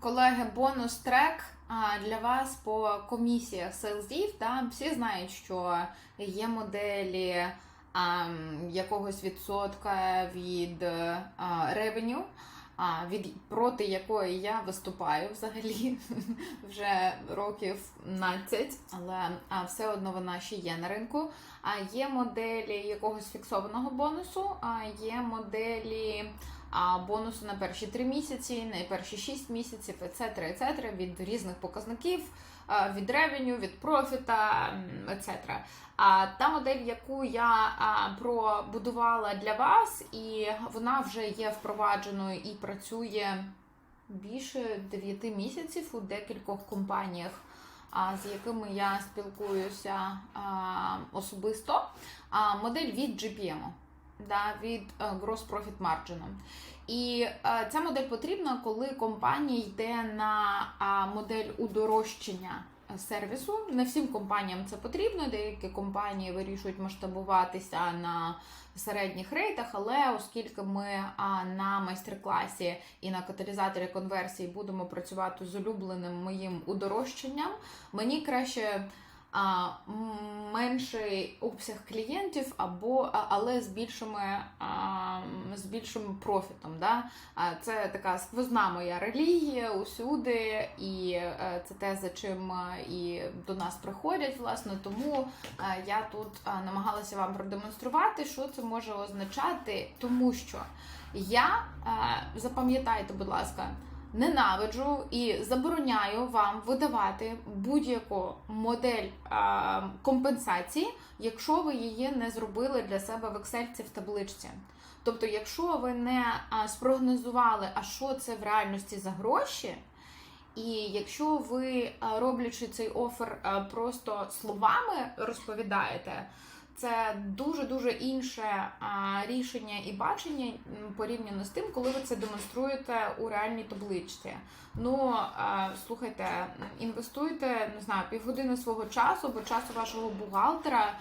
Колеги, бонус трек для вас по комісіях селзів. Да? Всі знають, що є моделі а, якогось відсотка від а, ревеню, а, від проти якої я виступаю взагалі вже років 15, але а, все одно вона ще є на ринку. А є моделі якогось фіксованого бонусу, а є моделі а бонусу на перші 3 місяці, на перші 6 місяців, etc., etc., від різних показників, від ревеню, від профіта, etc. А та модель, яку я пробудувала для вас, і вона вже є впровадженою і працює більше 9 місяців у декількох компаніях. З якими я спілкуюся особисто, а, модель від GPM да, від е, Gross Profit Margin. І е, ця модель потрібна, коли компанія йде на модель удорожчання е, сервісу. Не всім компаніям це потрібно. Деякі компанії вирішують масштабуватися на середніх рейтах, але оскільки ми на майстер-класі і на каталізаторі конверсії будемо працювати з улюбленим моїм удорожчанням, мені краще менший обсяг клієнтів, або але з більшими а, з більшим профітом. Да? Це така сквозна моя релігія усюди, і е, це те, за чим е, і до нас приходять, власне. Тому е, я тут намагалася вам продемонструвати, що це може означати, тому що я запам'ятайте, будь ласка. Ненавиджу і забороняю вам видавати будь-яку модель а, компенсації, якщо ви її не зробили для себе в Excel в табличці. Тобто, якщо ви не спрогнозували, а що це в реальності за гроші, і якщо ви, роблячи цей офер, просто словами розповідаєте, це дуже дуже інше рішення і бачення порівняно з тим, коли ви це демонструєте у реальній табличці. Ну слухайте, інвестуйте не знаю півгодини свого часу або часу вашого бухгалтера.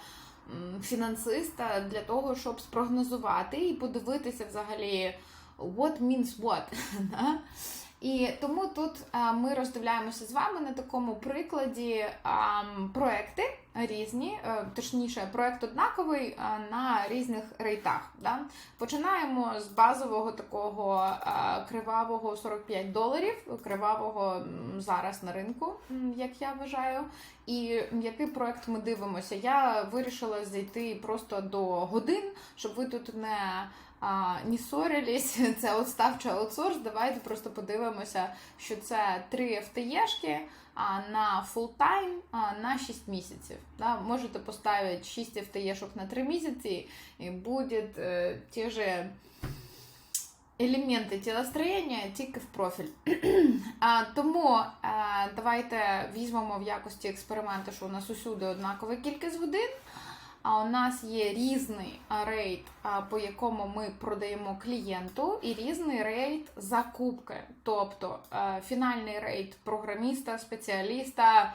Фінансиста для того, щоб спрогнозувати і подивитися взагалі what means what. І тому тут ми роздивляємося з вами на такому прикладі проекти різні, е, точніше, проект однаковий на різних рейтах. Да? Починаємо з базового такого кривавого 45 доларів, кривавого зараз на ринку, як я вважаю. І який проект ми дивимося? Я вирішила зайти просто до годин, щоб ви тут не а, не ссорились, це отставчий аутсорс. Давайте просто подивимося, що це три ФТЄшки на фултайм на 6 місяців. Да? Можете поставити 6 ФТЄшок на 3 місяці, і буде е, ті же елементи тілостроєння тільки в профіль. а, тому е, давайте візьмемо в якості експерименту, що у нас усюди однакова кількість годин. А у нас є різний а, по якому ми продаємо клієнту, і різний рейт закупки. Тобто е, фінальний рейт програміста, спеціаліста,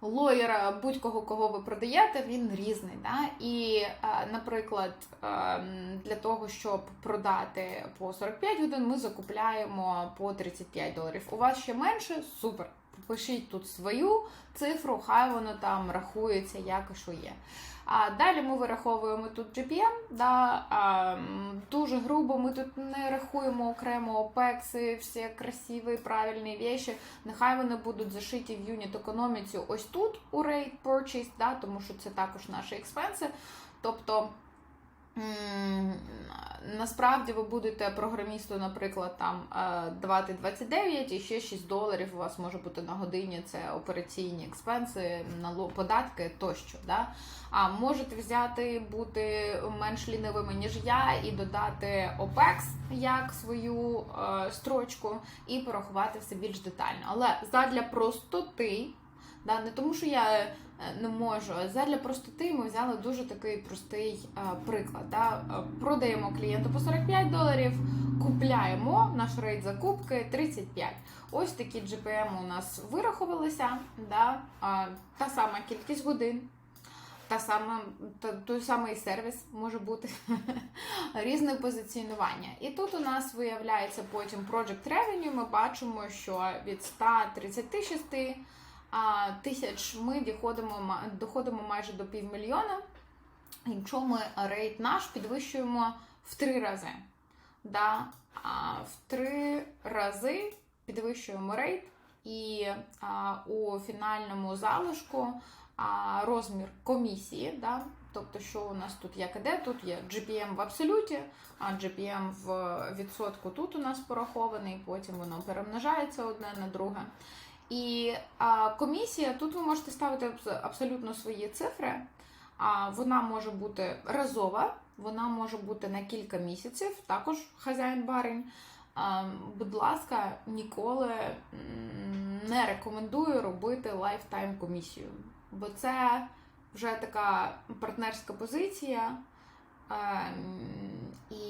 лоєра, будь-кого, кого ви продаєте, він різний. Да? І, е, наприклад, е, для того, щоб продати по 45 годин, ми закупляємо по 35 доларів. У вас ще менше? Супер. Пишіть тут свою цифру, хай воно там рахується, як і що є. А далі ми вираховуємо тут GPM, да, а, дуже грубо ми тут не рахуємо окремо опекси, всі красиві, правильні речі. Нехай вони будуть зашиті в юніт економіці ось тут у rate purchase, да, тому що це також наші експенси. Тобто насправді ви будете програмісту, наприклад, там е, давати 29 і ще 6 доларів у вас може бути на годині. Це операційні експенси, податки тощо. Да? А можете взяти бути менш лінивими, ніж я, і додати OPEX як свою е, строчку, і порахувати все більш детально. Але задля простоти, да, не тому, що я е, не можу, а задля простоти ми взяли дуже такий простий е, приклад. Да? Е, Продаємо клієнту по 45 доларів, купляємо наш рейд закупки 35. Ось такі GPM у нас вирахувалися. Да? Та сама кількість годин. та сама, та, той самий сервіс може бути різне позиціонування. І тут у нас виявляється потім Project Revenue. Ми бачимо, що від 136 а, тисяч ми доходимо, доходимо майже до півмільйона. Якщо ми рейт наш підвищуємо в три рази. Да? А, в три рази підвищуємо рейт, і а, у фінальному залишку а, розмір комісії. Да? Тобто, що у нас тут як іде? Тут є GPM в абсолюті, а GPM в відсотку тут у нас порахований, потім воно перемножається одне на друге. І а, комісія, тут ви можете ставити абсолютно свої цифри. А, вона може бути разова, вона може бути на кілька місяців, також хазяїн барин. А, будь ласка, ніколи не рекомендую робити лайфтайм комісію, бо це вже така партнерська позиція. І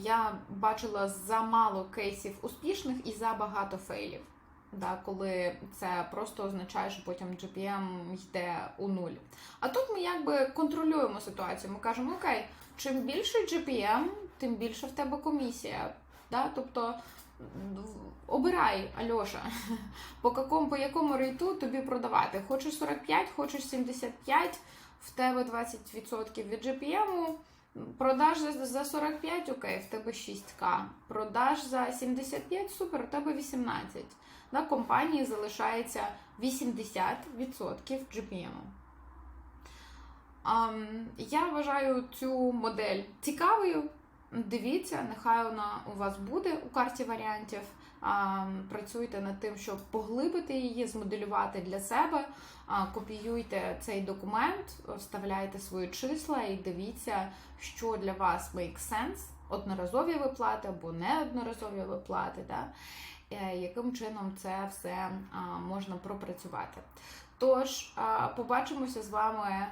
я бачила замало кейсів успішних і забагато фейлів. Да, коли це просто означає, що потім GPM йде у нуль. А тут ми якби контролюємо ситуацію. Ми кажемо, окей, чим більше GPM, тим більше в тебе комісія. Да? Тобто обирай, Альоша, по якому, по якому рейту тобі продавати. Хочеш 45, хочеш 75, в тебе 20% від GPM. Продаж за, за 45, окей, в тебе 6К. Продаж за 75, супер, у тебе 18. На компанії залишається 80% GPM. Ам, я вважаю цю модель цікавою. Дивіться, нехай вона у вас буде у карті варіантів. Працюйте над тим, щоб поглибити її, змоделювати для себе. Копіюйте цей документ, вставляйте свої числа і дивіться, що для вас make sense, одноразові виплати або неодноразові виплати. Да? Е, Яким чином це все можна пропрацювати? Тож побачимося з вами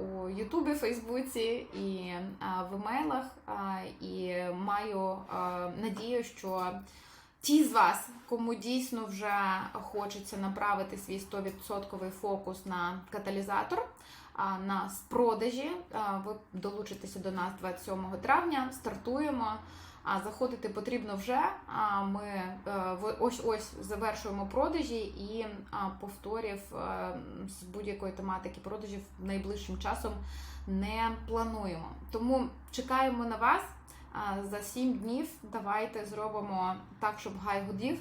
у Ютубі, Фейсбуці і в емейлах. І маю надію, що ті з вас, кому дійсно вже хочеться направити свій 100% фокус на каталізатор, а, на продажі, ви долучитеся до нас 27 травня. Стартуємо. А заходити потрібно вже. А ми е, ось ось завершуємо продажі і повторів е, з будь-якої тематики продажів найближчим часом не плануємо. Тому чекаємо на вас. За 7 днів давайте зробимо так, щоб гай гудів.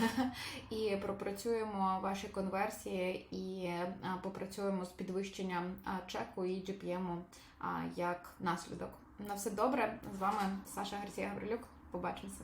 І пропрацюємо ваші конверсії і попрацюємо з підвищенням чеку і GPM як наслідок. На все добре. З вами Саша Гарсія Гаврилюк. Побачимося.